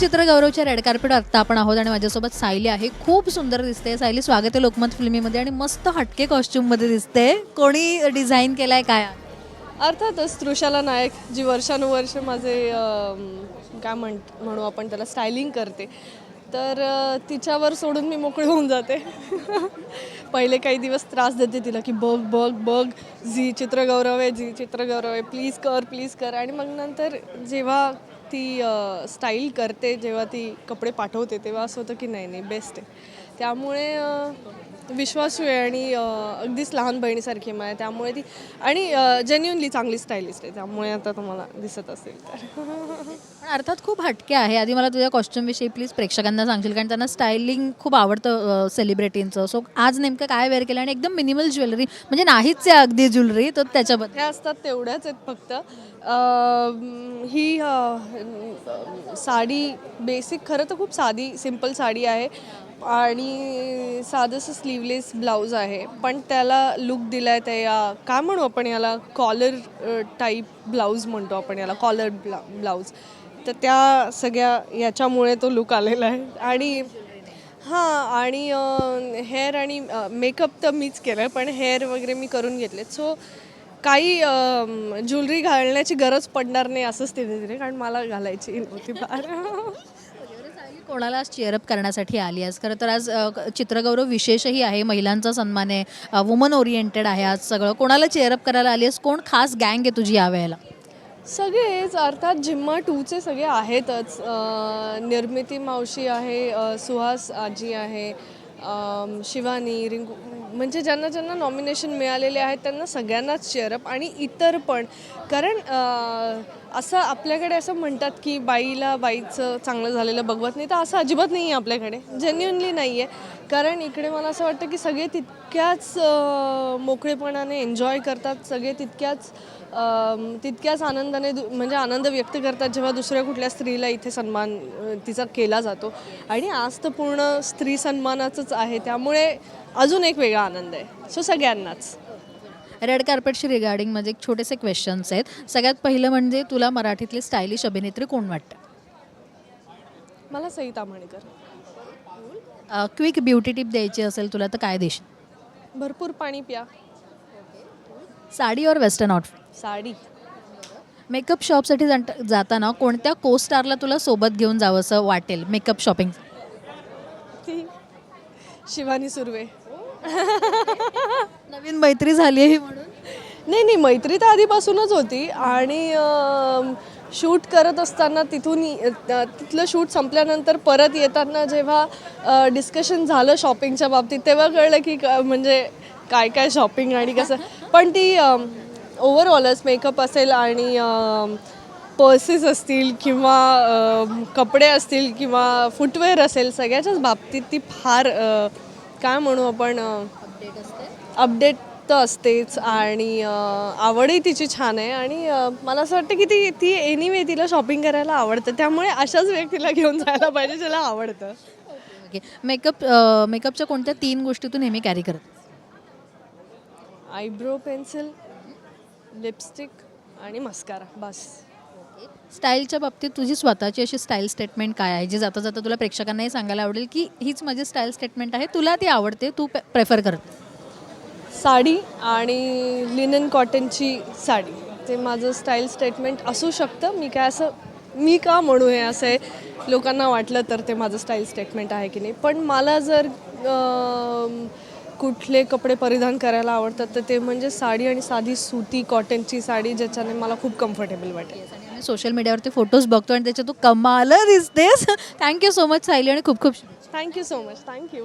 चित्र गौरवच्या red carpet आत्ता आपण आहोत आणि माझ्यासोबत सायली आहे. खूप सुंदर दिसते. सायली स्वागत आहे लोकमत फिल्मीमध्ये आणि मस्त हटके कॉस्ट्युममध्ये दिसते. कोणी डिझाईन केलाय काय? अर्थातच तृषाला नायक जी वर्षानुवर्ष माझे काय म्हण म्हणू आपण त्याला स्टायलिंग करते. तर तिच्यावर सोडून मी मोकळी होऊन जाते. पहिले काही दिवस त्रास देते तिला की बघ बघ बघ झी चित्रगौरव आहे जी चित्रगौरव आहे प्लीज कर प्लीज कर. आणि मग नंतर जेव्हा ती स्टाईल करते जेव्हा ती कपडे पाठवते तेव्हा असं होतं की नाही नाही बेस्ट आहे. त्यामुळे विश्वासू आहे आणि अगदीच लहान बहिणीसारखी आहे त्यामुळे ती आणि जेन्युनली चांगली स्टायलिस्ट आहे. त्यामुळे आता तुम्हाला दिसत असेल तर. अर्थात खूप हटके आहे. आधी मला तुझ्या कॉस्ट्युमविषयी प्लीज प्रेक्षकांना सांगशील कारण त्यांना स्टायलिंग खूप आवडतं सेलिब्रिटींचं सो आज नेमकं काय वेअर केलं? आणि एकदम मिनिमल ज्वेलरी म्हणजे नाहीच आहे अगदी ज्वेलरी तर त्याच्याबद्दल. ह्या असतात तेवढ्याच आहेत फक्त. ही साडी बेसिक खरं तर खूप साधी सिंपल साडी आहे. आणि साधंसं स्लीवलेस ब्लाऊज आहे. पण त्याला लुक दिला आहे त्या काय म्हणू आपण याला? कॉलर टाईप ब्लाऊज म्हणतो आपण याला कॉलर ब्ला ब्लाऊज तर त्या सगळ्या याच्यामुळे तो लुक आलेला आहे. आणि हां आणि हेअर आणि मेकअप तर मीच केलं आहे पण हेअर वगैरे मी करून घेतले सो काही ज्वेलरी घालण्याची गरज पडणार नाही असंच तिथे तिथे कारण मला घालायची नव्हती बार. कोणाला चेअरअप करण्यासाठी आली आहेस? खरं तर आज चित्रगौरव विशेषही आहे महिलांचा सन्मान आहे वुमन ओरिएंटेड आहे आज सगळं. कोणाला चेअरअप करायला आली आहेस? कोण खास गँग आहे तुझी यावेळेला? सगळेच अर्थात जिम्मा टूचे सगळे आहेतच. निर्मिती मावशी आहे सुहास आजी आहे शिवानी रिंकू म्हणजे ज्यांना ज्यांना नॉमिनेशन मिळालेले आहेत त्यांना सगळ्यांनाच चेअरअप आणि इतर पण. कारण असं आपल्याकडे असं म्हणतात की बाईला बाईचं चांगलं झालेलं बघवत नाही तर असं अजिबात नाही आहे आपल्याकडे. जेन्युनली नाही आहे कारण इकडे मला असं वाटतं की सगळे तितक्याच मोकळेपणाने एन्जॉय करतात सगळे तितक्याच तितक्याच आनंदाने दु- म्हणजे आनंद व्यक्त करतात जेव्हा दुसऱ्या कुठल्या स्त्रीला इथे सन्मान तिचा केला जातो. आणि आज तर पूर्ण स्त्री सन्मानाचंच आहे. त्यामुळे अजून एक वेगळा आनंद आहे. सो सगळ्यांनाच. रेड कार्पेटशी रिगार्डिंग माझे एक छोटेसे क्वेश्चन्स आहेत. सगळ्यात पहिलं म्हणजे तुला मराठीतली स्टायलिश अभिनेत्री कोण वाटतं? मला Sai Tamhankar quick beauty tip द्यायची असेल तुला तर काय देशील? भरपूर पाणी प्या. साडी और वेस्टर्न आउटफिट साडी. मेकअप शॉपसाठी जात जाताना कोणत्या को स्टारला तुला सोबत घेऊन जावंसं वाटेल मेकअप शॉपिंग ती शिवानी सुर्वे. नवीन मैत्री झाली आहे म्हणून. नाही नाही मैत्री तर आधीपासूनच होती. आणि शूट करत असताना तिथून तिथलं शूट संपल्यानंतर परत येताना जेव्हा डिस्कशन झालं शॉपिंगच्या बाबतीत तेव्हा कळलं की क- म्हणजे काय काय शॉपिंग आणि कसं. पण ती ओव्हरऑलच मेकअप असेल आणि पर्सेस असतील किंवा कपडे असतील किंवा फुटवेअर असेल सगळ्याच्याच बाबतीत ती फार काय म्हणू आपण अपडेट तर असतेच आणि आवडही तिची छान आहे आणि मला असं वाटतं की ती ती एनिवे तिला शॉपिंग करायला आवडतं. त्यामुळे अशाच व्यक्तीला घेऊन जायला पाहिजे ज्याला आवडतं. ओके मेकअप मेकअपच्या कोणत्या तीन गोष्टी तू नेहमी कॅरी करत? आयब्रो पेन्सिल लिपस्टिक आणि मस्कारा बस. स्टाईलच्या बाबतीत तुझी स्वतःची अशी स्टाईल स्टेटमेंट काय आहे? जी जाता जाता तुला प्रेक्षकांनाही सांगायला आवडेल की हीच माझी स्टाईल स्टेटमेंट आहे तुला ती आवडते तू प्रेफर करते. साडी आणि लिनन कॉटनची साडी. ते माझं स्टाईल स्टेटमेंट असू शकतं. मी काय असं मी का म्हणू हे असं आहे? लोकांना वाटलं तर ते माझं स्टाईल स्टेटमेंट आहे की नाही. पण मला जर कुठले कपडे परिधान करायला आवडतात तर ते म्हणजे साडी आणि साधी सुती कॉटनची साडी ज्याच्याने मला खूप कम्फर्टेबल वाटेल. आणि सोशल मीडियावरती फोटोज बघतो आणि त्याच्यात तू कमाल दिसतेस thank you so much Sayali आणि खूप खूप थँक्यू सो मच थँक्यू